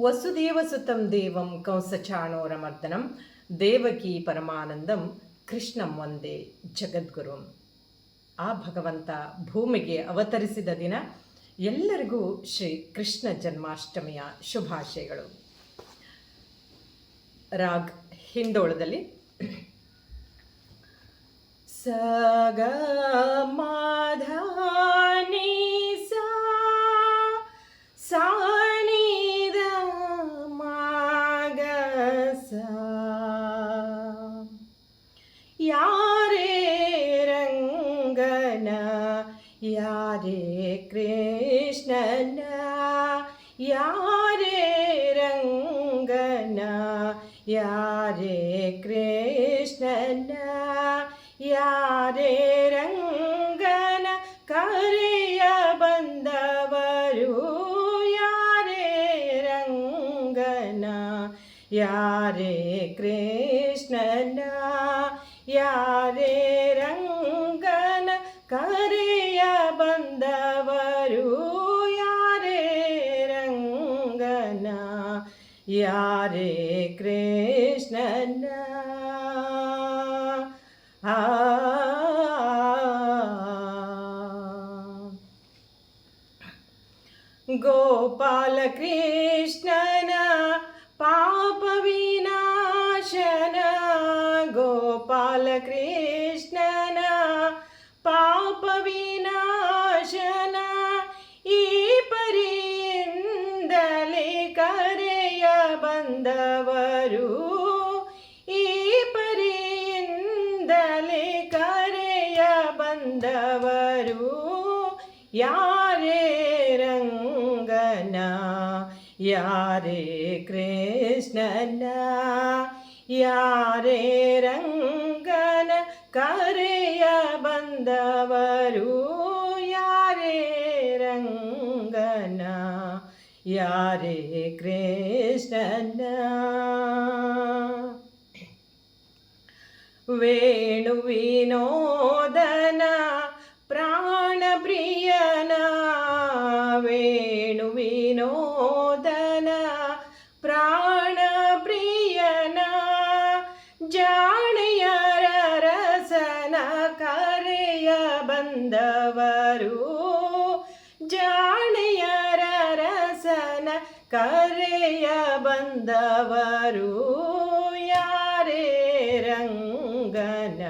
ವಸುದೇವಸುತಂ ದೇವಂ ಕಂಸಚಾಣೋರಮರ್ದನಂ, ದೇವಕಿ ಪರಮಾನಂದಂ, ಕೃಷ್ಣಂ ಒಂದೇ ಜಗದ್ಗುರುಂ. ಆ ಭಗವಂತ ಭೂಮಿಗೆ ಅವತರಿಸಿದ ದಿನ ಎಲ್ಲರಿಗೂ ಶ್ರೀ ಕೃಷ್ಣ ಜನ್ಮಾಷ್ಟಮಿಯ ಶುಭಾಶಯಗಳು. ರಾಗ್ ಹಿಂದೋಳದಲ್ಲಿ. ಸಗ யாரே ரங்கன யாரே கிருஷ்ணன யாரே ரங்கன யாரே கிருஷ்ணன யாரே ரங்க യാരേ കൃഷ്ണന? യാരേ രംഗന കരയ ബന്ധവരൂ? യാരേ രംഗന? യാരേ കൃഷ്ണന? ആ. ഗോപാലകൃഷ്ണന? ಗೋಪಾಲ ಕೃಷ್ಣನ ಪಾಪ ಈ ಪರಿಯಿಂದಲೇ ಕರೆಯ ಬಂದವರು. ಈ ಪರಿಯಿಂದಲೇ ಕರೆಯ ಬಂದವರು. ಯಾರೇ യാരേ കൃഷ്ണന? യാരേ രംഗന കരയ ബന്ധവരൂ? യാരേ രംഗന? യാരേ കൃഷ്ണന? വേണുവിനോ ಜಾಣೆಯರ ರಸನ ಕರೆಯ ಬಂದವರು. ಜಾಣೆಯರ ರಸನ ಕರೆಯ ಬಂದವರು. ಯಾರೇ ರಂಗನ,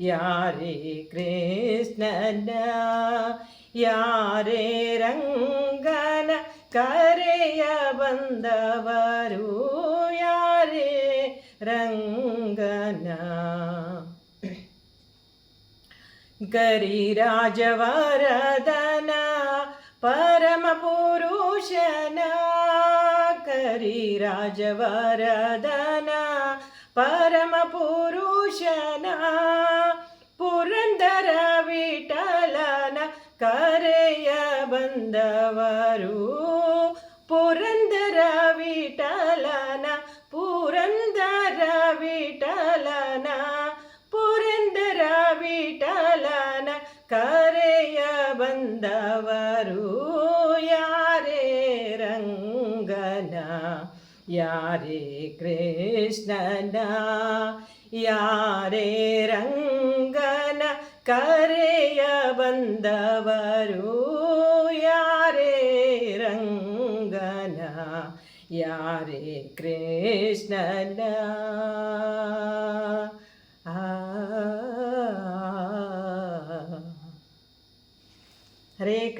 ಯಾರೇ ಕೃಷ್ಣನ, ಯಾರೇ ರಂಗನ ಕರೆಯ ಬಂದವರು. ರಂಗನ. ಕರಿರಾಜವರದನ ಪರಮ ಪುರುಷನ. ಕರಿರಾಜವರದನ ಪರಮ ಪುರುಷನ. ಪುರಂದರ ವಿಠಲನ ಕರೆಯ ಬಂದವರು. ಬಂದವರು ಯಾರೇ ರಂಗನ ಯಾರೇ ಕೃಷ್ಣನ ಯಾರೇ ರಂಗನ ಕರೆಯ ಬಂದವರು ಯಾರೇ ರಂಗನ ಯಾರೇ ಕೃಷ್ಣನ